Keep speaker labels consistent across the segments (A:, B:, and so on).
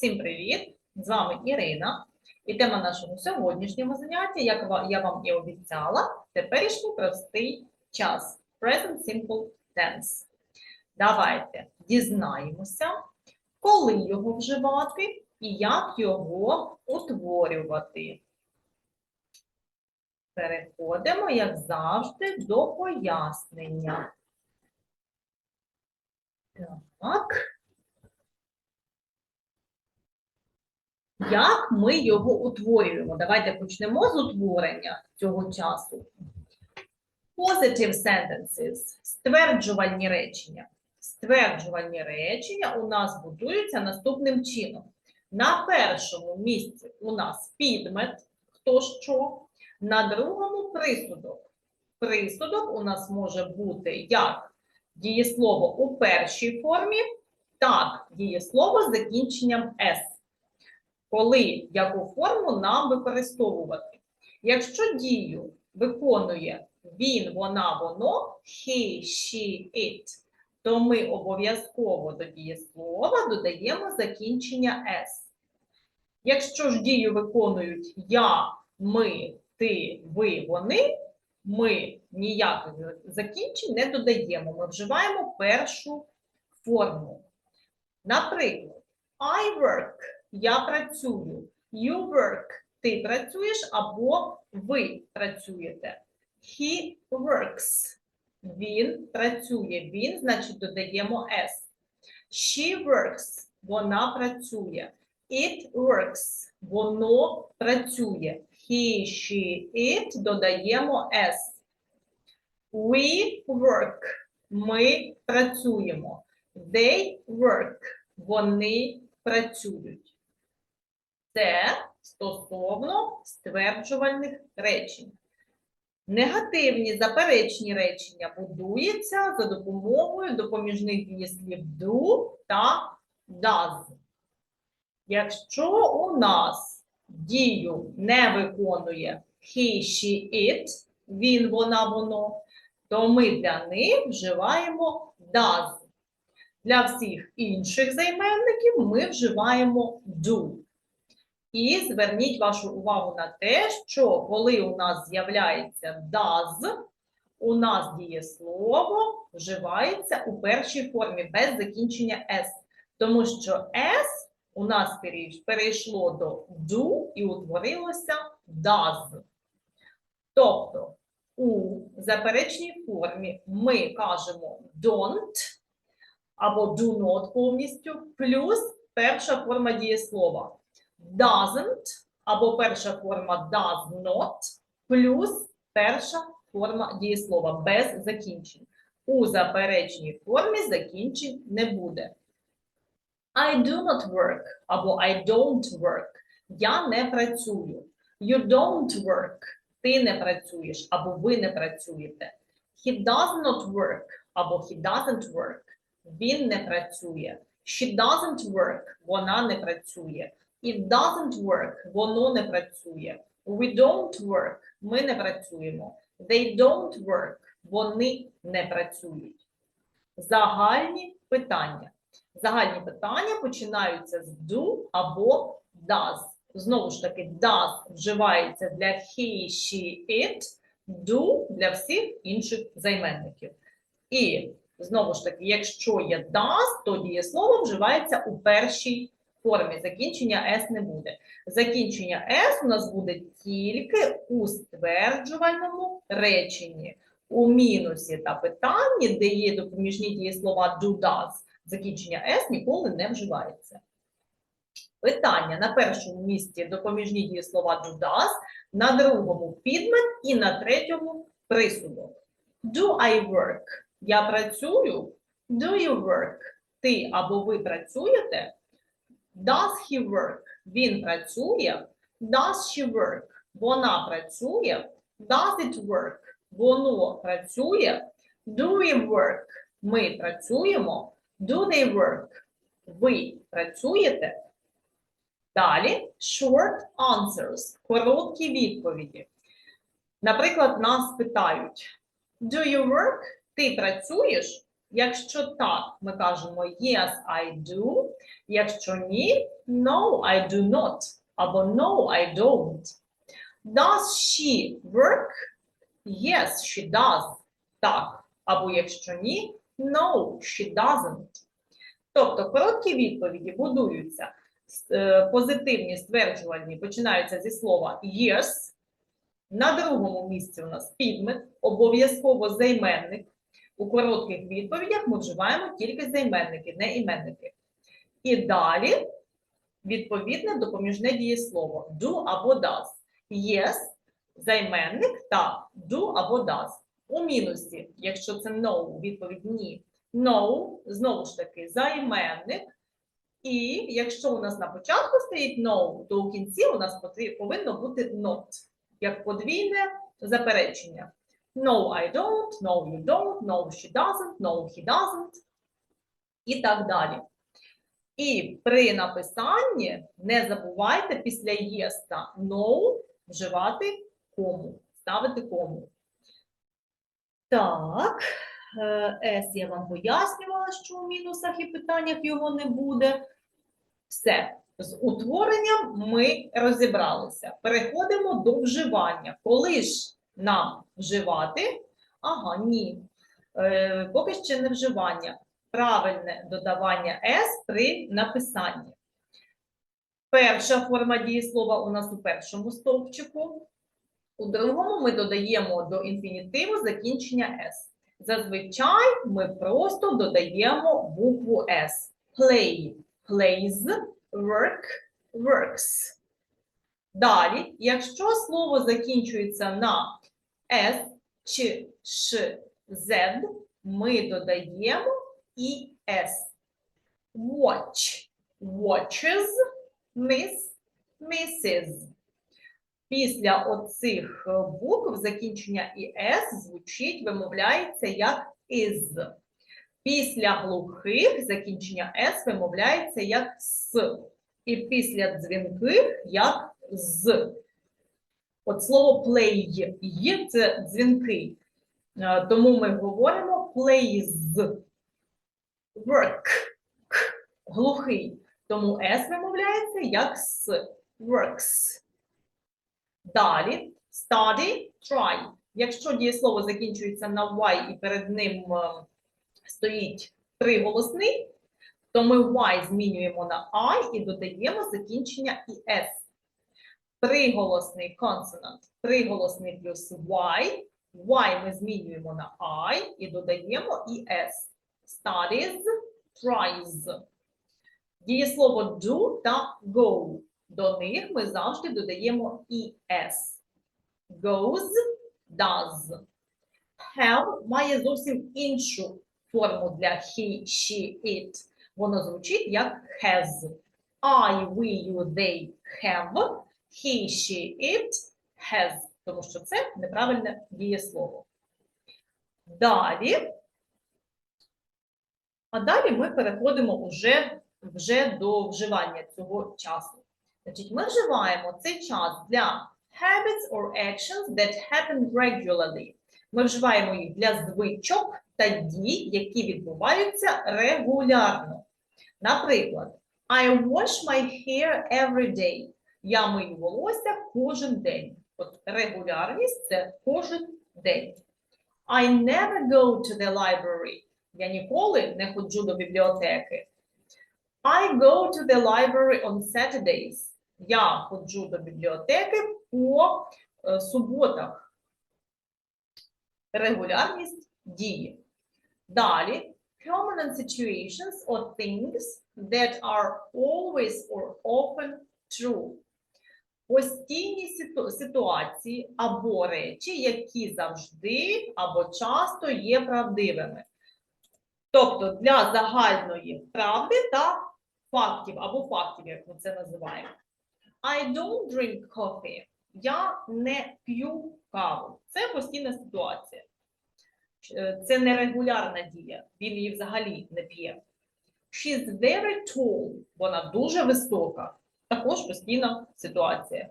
A: Всім привіт! З вами Ірина. І тема нашого сьогоднішнього заняття, як я вам і обіцяла, теперішній простий час. Present Simple Tense. Давайте дізнаємося, коли його вживати і як його утворювати. Переходимо, як завжди, до пояснення. Так. Як ми його утворюємо? Давайте почнемо з утворення цього часу. Positive sentences – стверджувальні речення. Стверджувальні речення у нас будуються наступним чином. На першому місці у нас підмет, хто що, на другому присудок. Присудок у нас може бути як дієслово у першій формі, так дієслово з закінченням «с» коли яку форму нам використовувати. Якщо дію виконує він, вона, воно, he, she, it, то ми обов'язково до дієслова додаємо закінчення s. Якщо ж дію виконують я, ми, ти, ви, вони, ми ніяких закінчень не додаємо. Ми вживаємо першу форму. Наприклад, I work я працюю. You work ти працюєш або ви працюєте. He works. Він працює. Він, значить, додаємо S. She works. Вона працює. It works. Воно працює. He, she, it додаємо S. We work. Ми працюємо. They work. Вони працюють. Це стосовно стверджувальних речень. Негативні заперечні речення будуються за допомогою допоміжних дієслів do та does. Якщо у нас дію не виконує he, she, it, він, вона, воно, то ми для них вживаємо does. Для всіх інших займенників ми вживаємо do. І зверніть вашу увагу на те, що коли у нас з'являється does, у нас дієслово вживається у першій формі без закінчення s. Тому що s у нас перейшло до do і утворилося does. Тобто у заперечній формі ми кажемо don't або do not повністю, плюс перша форма дієслова doesn't або перша форма does not, плюс перша форма дієслова без закінчень. У заперечній формі закінчень не буде. I do not work або I don't work. Я не працюю. You don't work. Ти не працюєш або ви не працюєте. He does not work або he doesn't work. Він не працює. She doesn't work. Вона не працює. It doesn't work. Воно не працює. We don't work. Ми не працюємо. They don't work. Вони не працюють. Загальні питання. Загальні питання починаються з do або does. Знову ж таки, does вживається для he, she, it, do для всіх інших займенників. І знову ж таки, якщо є does, то дієслово вживається у першій формі. Закінчення s не буде. Закінчення s у нас буде тільки у стверджувальному реченні. У мінусі та питанні, де є допоміжні дієслова do, does, закінчення s ніколи не вживається. Питання на першому місці допоміжні дієслова do, does, на другому підмет і на третьому присудок. Do I work? Я працюю. Do you work? Ти або ви працюєте? Does he work? Він працює. Does she work? Вона працює. Does it work? Воно працює. Do we work? Ми працюємо. Do they work? Ви працюєте? Далі short answers. Короткі відповіді. Наприклад, нас питають: Do you work? Ти працюєш? Якщо так, ми кажемо yes, I do. Якщо ні, no, I do not. Або no, I don't. Does she work? Yes, she does. Так. Або якщо ні, no, she doesn't. Тобто короткі відповіді будуються. е, Позитивні стверджувальні починаються зі слова yes. На другому місці у нас підмет, обов'язково займенник. У коротких відповідях ми вживаємо тільки займенники, не іменники. І далі відповідне допоміжне дієслово do або does. Yes, займенник та do або does. У мінусі, якщо це no, відповідь ні. No, знову ж таки, займенник. І якщо у нас на початку стоїть no, то у кінці у нас повинно бути not, як подвійне заперечення. No, I don't, no, you don't, no, she doesn't, no, he doesn't. І так далі. І при написанні не забувайте після yes та no вживати кому, ставити кому. Так, е, S я вам пояснювала, що у мінусах і питаннях його не буде. Все. З утворенням ми розібралися. Переходимо до вживання. Коли ж нам вживати? Ага, ні. Е, поки ще не вживання. Правильне додавання S при написанні. Перша форма дієслова у нас у першому стовпчику. У другому ми додаємо до інфінітиву закінчення S. Зазвичай ми просто додаємо букву S. Play – plays, work – works. Далі, якщо слово закінчується на S чи Ш, Z, ми додаємо і S. Watch – watches, miss – misses. Після оцих букв закінчення і «с» звучить, вимовляється як «is». Після глухих закінчення «с» вимовляється як «с». І після дзвінких як «з». От слово play це дзвінки. Е, Тому ми говоримо plays. Work – глухий. Тому «с» вимовляється як «с». Works. Далі study, try. Якщо дієслово закінчується на y і перед ним е, стоїть приголосний, то ми y змінюємо на I і додаємо закінчення і s. Приголосний consonant, приголосний плюс y, y ми змінюємо на I і додаємо і s. Studies, tries. Дієслово do та go. До них ми завжди додаємо «es». Goes, does. Have має зовсім іншу форму для he, she, it. Воно звучить як has. I, we, you, they have. He, she, it has. Тому що це неправильне дієслово. Далі. А далі ми переходимо уже, вже до вживання цього часу. Значить, ми вживаємо цей час для habits or actions that happen regularly. Ми вживаємо їх для звичок та дій, які відбуваються регулярно. Наприклад, I wash my hair every day. Я мию волосся кожен день. От регулярність це кожен день. I never go to the library. Я ніколи не ходжу до бібліотеки. I go to the library on Saturdays. Я ходжу до бібліотеки по е, суботах. Регулярність дії. Далі permanent situations or things that are always or often true. Постійні ситу- ситуації або речі, які завжди або часто є правдивими. Тобто для загальної правди та фактів або фактів, як ми це називаємо. I don't drink coffee. Я не п'ю каву. Це постійна ситуація. Е, Це нерегулярна дія. Він її взагалі не п'є. She's very tall. Вона дуже висока. Також постійна ситуація.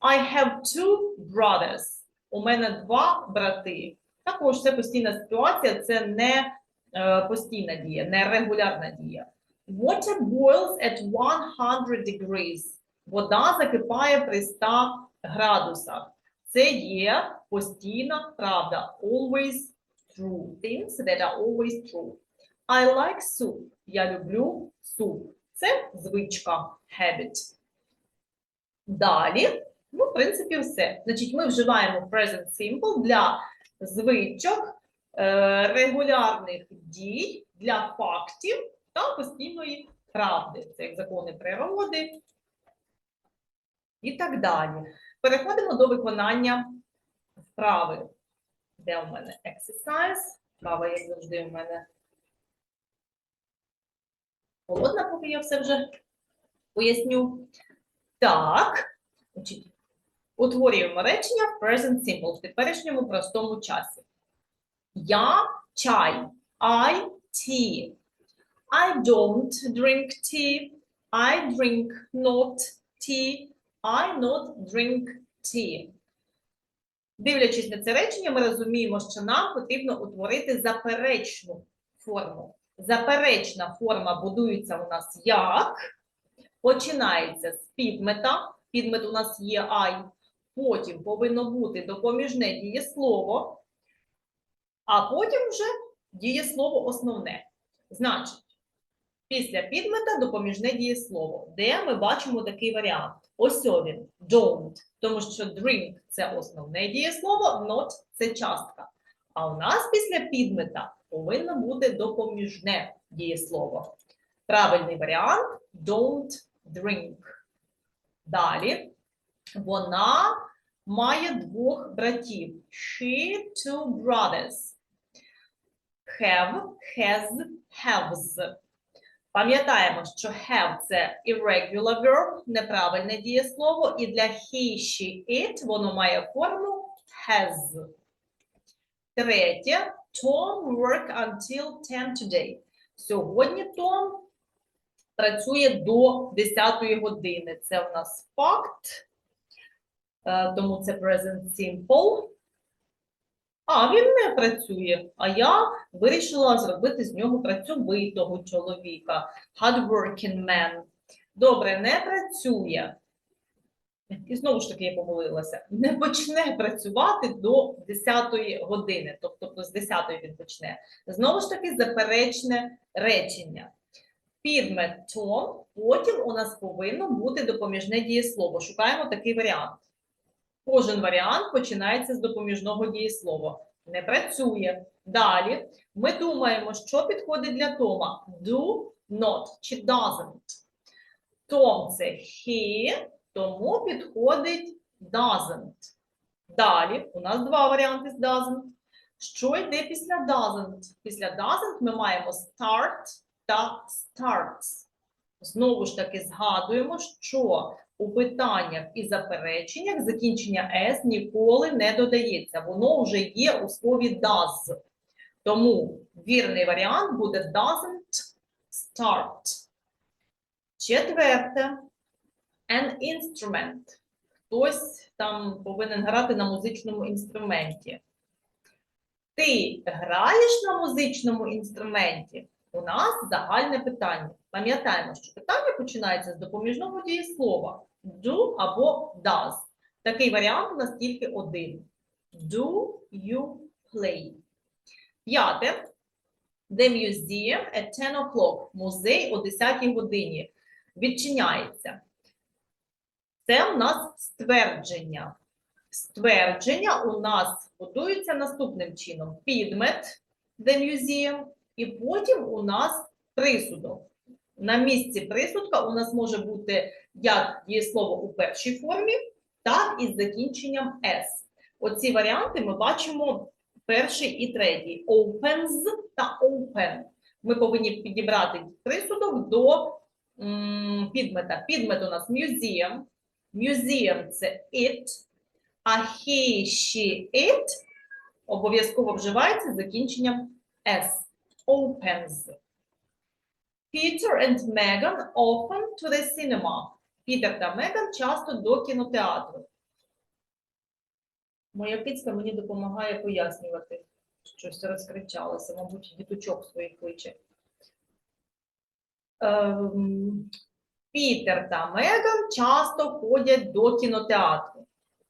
A: I have two brothers. У мене два брати. Також це постійна ситуація, це не е, постійна дія, нерегулярна дія. Water boils at 100 degrees. Вода закипає при 100 градусах. Це є постійна правда. Always true. Things that are always true. I like soup. Я люблю суп. Це звичка, habit. Далі, ну, в принципі, все. Значить, ми вживаємо present simple для звичок, е, регулярних дій, для фактів та постійної правди. Це як закони природи і так далі. Переходимо до виконання вправи. Де у мене exercise? Вправа, як завжди, у мене холодна, поки я все вже поясню. Так, утворюємо речення в present simple, в теперішньому простому часі. Я чай. I tea. I don't drink tea. I drink not tea. I not drink tea. Дивлячись на це речення, ми розуміємо, що нам потрібно утворити заперечну форму. Заперечна форма будується у нас як? Починається з підмета. Підмет у нас є I. Потім повинно бути допоміжне дієслово, а потім вже дієслово основне. Значить, після підмета допоміжне дієслово, де ми бачимо такий варіант. Ось він don't, тому що drink це основне дієслово, not це частка. А у нас після підмета повинно бути допоміжне дієслово. Правильний варіант don't drink. Далі вона має двох братів. She two brothers. Have, has, haves. Пам'ятаємо, що have це irregular verb, неправильне дієслово, і для he, she, it воно має форму has. Третє. Tom work until 10 today. Сьогодні Том працює до 10 години. Це у нас факт, е, тому це present simple. А, він не працює, а я вирішила зробити з нього працьовитого чоловіка. Hardworking man. Добре, не працює. І знову ж таки я помилилася. Не почне працювати до 10 години, тобто з 10 він почне. Знову ж таки, заперечне речення. Підмет Том, потім у нас повинно бути допоміжне дієслово. Шукаємо такий варіант. Кожен варіант починається з допоміжного дієслова. Не працює. Далі ми думаємо, що підходить для Тома. Do, not чи doesn't. Том це he, тому підходить doesn't. Далі у нас два варіанти з doesn't. Що йде після doesn't? Після doesn't ми маємо start та starts. Знову ж таки згадуємо, що у питаннях і запереченнях закінчення S ніколи не додається. Воно вже є у слові does. Тому вірний варіант буде doesn't start. Четверте. An instrument. Хтось там повинен грати на музичному інструменті. Ти граєш на музичному інструменті? У нас загальне питання. Пам'ятаємо, що питання починається з допоміжного дієслова do або does. Такий варіант у нас тільки один. Do you play? П'яте. The museum at 10 o'clock. Музей о 10 годині відчиняється. Це у нас ствердження. Ствердження у нас будується наступним чином: підмет the museum, і потім у нас присудок. На місці присудка у нас може бути як дієслово у першій формі, так і з закінченням S. Оці варіанти ми бачимо перший і третій: opens та open. Ми повинні підібрати присудок до м, підмета. Підмет у нас museum. Museum – це it, а he, she, it обов'язково вживається з закінченням S. Opens. Peter and Meghan often to the cinema. Пітер та Меган часто до кінотеатру. Моя кицька мені допомагає пояснювати, Щось розкричалося, мабуть, діточок своїх кличе. Ем, Пітер та Меган часто ходять до кінотеатру.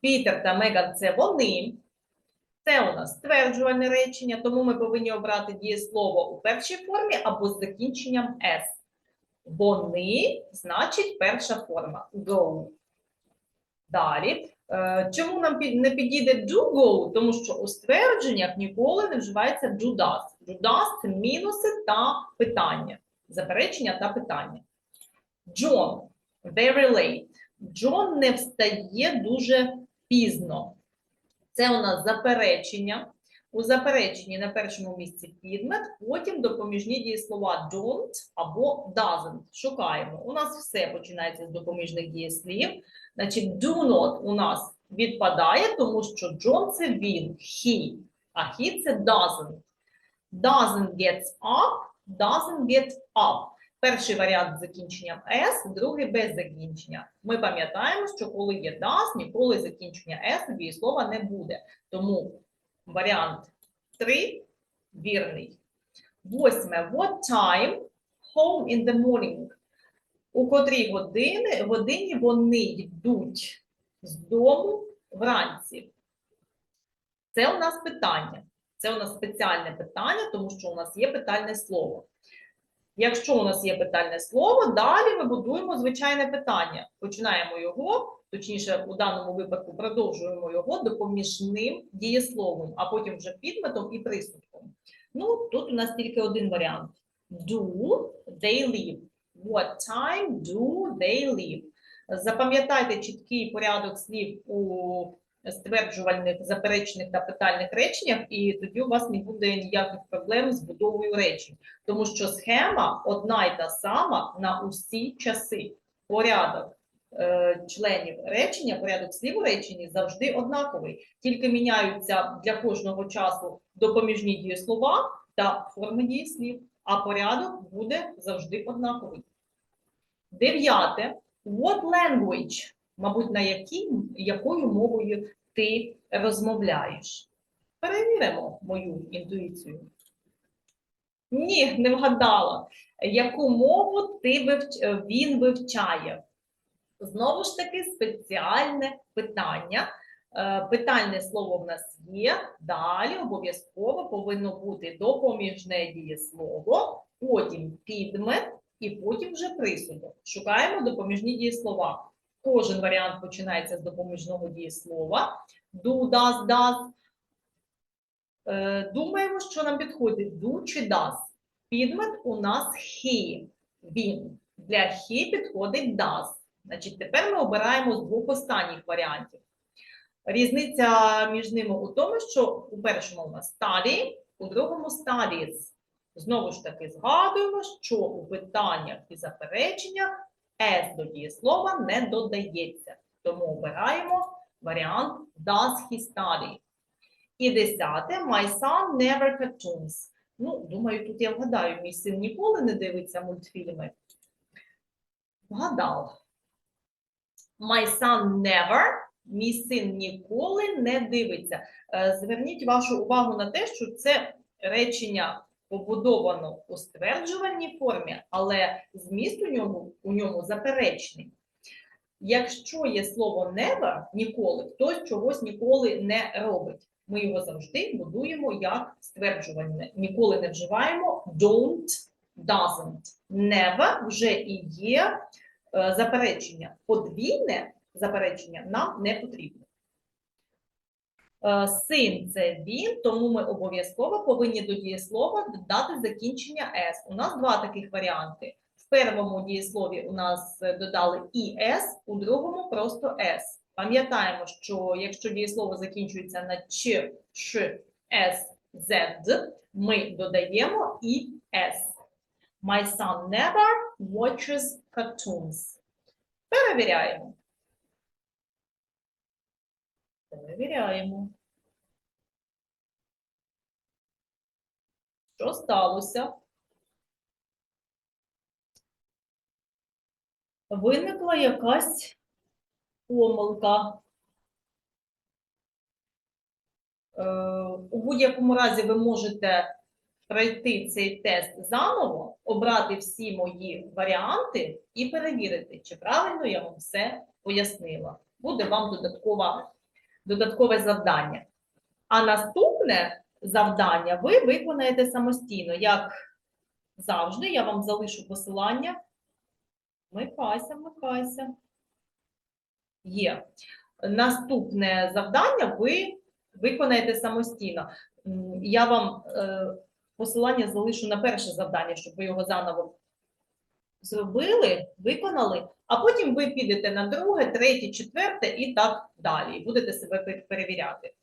A: Пітер та Меган це вони. Це у нас стверджувальне речення, тому ми повинні обрати дієслово у першій формі або з закінченням S. Вони значить перша форма go. Далі. Е, Чому нам не підійде do go? Тому що у ствердженнях ніколи не вживається do does. Do does – це мінуси та питання. Заперечення та питання. John very late. Джон не встає дуже пізно. Це у нас заперечення. У запереченні на першому місці підмет, потім допоміжні дієслова don't або doesn't. Шукаємо. У нас все починається з допоміжних дієслів. Значить, do not у нас відпадає, тому що Джон це він, he, а he це doesn't. Doesn't gets up, doesn't get up. Перший варіант з закінченням S, другий без закінчення. Ми пам'ятаємо, що коли є does, ніколи закінчення S дієслова не буде. Тому варіант 3 вірний. Восьме. What time? Home in the morning. У котрій години, годині вони йдуть з дому вранці? Це у нас питання. Це у нас спеціальне питання, тому що у нас є питальне слово. Якщо у нас є питальне слово, далі ми будуємо звичайне питання. Починаємо його, точніше, у даному випадку продовжуємо його допоміжним дієсловом, а потім вже підметом і присудком. Ну, тут у нас тільки один варіант: do they live. What time do they live? Запам'ятайте чіткий порядок слів у стверджувальних, заперечних та питальних реченнях, і тоді у вас не буде ніяких проблем з будовою речень, тому що схема одна й та сама на усі часи. Порядок е, членів речення, порядок слів у реченні завжди однаковий, тільки міняються для кожного часу допоміжні дієслова та форми дієслів, а порядок буде завжди однаковий. Дев'яте. What language? Мабуть, на якій, якою мовою ти розмовляєш? Перевіримо мою інтуїцію. Ні, не вгадала. Яку мову ти вивч... він вивчає? Знову ж таки, спеціальне питання. Е, Питальне слово в нас є. Далі обов'язково повинно бути допоміжне дієслово, потім підмет і потім вже присудок. Шукаємо допоміжні дієслова. Кожен варіант починається з допоміжного дієслова. Do, does, does. Думаємо, що нам підходить do чи does. Підмет у нас he, він. Для he підходить does. Значить, тепер ми обираємо з двох останніх варіантів. Різниця між ними у тому, що у першому у нас study, у другому studies. Знову ж таки згадуємо, що у питаннях і запереченнях S до дієслова не додається. Тому обираємо варіант Does he study? І десяте My son never cartoons. Ну, думаю, тут я вгадаю, мій син ніколи не дивиться мультфільми. Вгадав. My son never. Мій син ніколи не дивиться. Е, Зверніть вашу увагу на те, що це речення побудовано у стверджувальній формі, але зміст у ньому, у ньому заперечний. Якщо є слово never, ніколи, хтось чогось ніколи не робить. Ми його завжди будуємо як стверджувальне. Ніколи не вживаємо don't, doesn't. Never вже і є е, заперечення. Подвійне заперечення нам не потрібно. Е, Син це він, тому ми обов'язково повинні до дієслова додати закінчення S. У нас два таких варіанти. В першому дієслові у нас додали «іс», у другому просто «с». Пам'ятаємо, що якщо дієслово закінчується на «ч», «ш», «с», «з», ми додаємо «іс». My son never watches cartoons. Перевіряємо. Перевіряємо. Що сталося? Виникла якась помилка. Е, У будь-якому разі ви можете пройти цей тест заново, обрати всі мої варіанти і перевірити, чи правильно я вам все пояснила. Буде вам додаткова, додаткове завдання. А наступне завдання ви виконаєте самостійно. Як завжди, я вам залишу посилання. Вмикайся, вмикайся. Є. Наступне завдання ви виконаєте самостійно. Я вам е, посилання залишу на перше завдання, щоб ви його заново зробили, виконали, а потім ви підете на друге, третє, четверте і так далі. Будете себе перевіряти.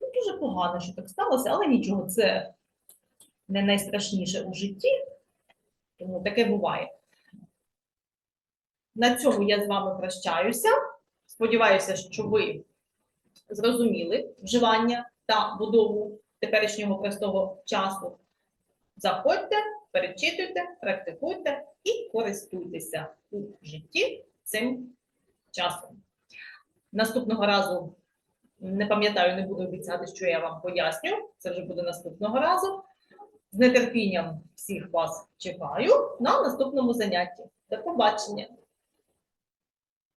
A: Ну, дуже погано, що так сталося, але нічого, це не найстрашніше у житті, тому таке буває. На цьому я з вами прощаюся. Сподіваюся, що ви зрозуміли вживання та будову теперішнього простого часу. Заходьте, перечитуйте, практикуйте і користуйтеся у житті цим часом. Наступного разу не пам'ятаю, не буду обіцяти, що я вам поясню. Це вже буде наступного разу. З нетерпінням всіх вас чекаю на наступному занятті. До побачення!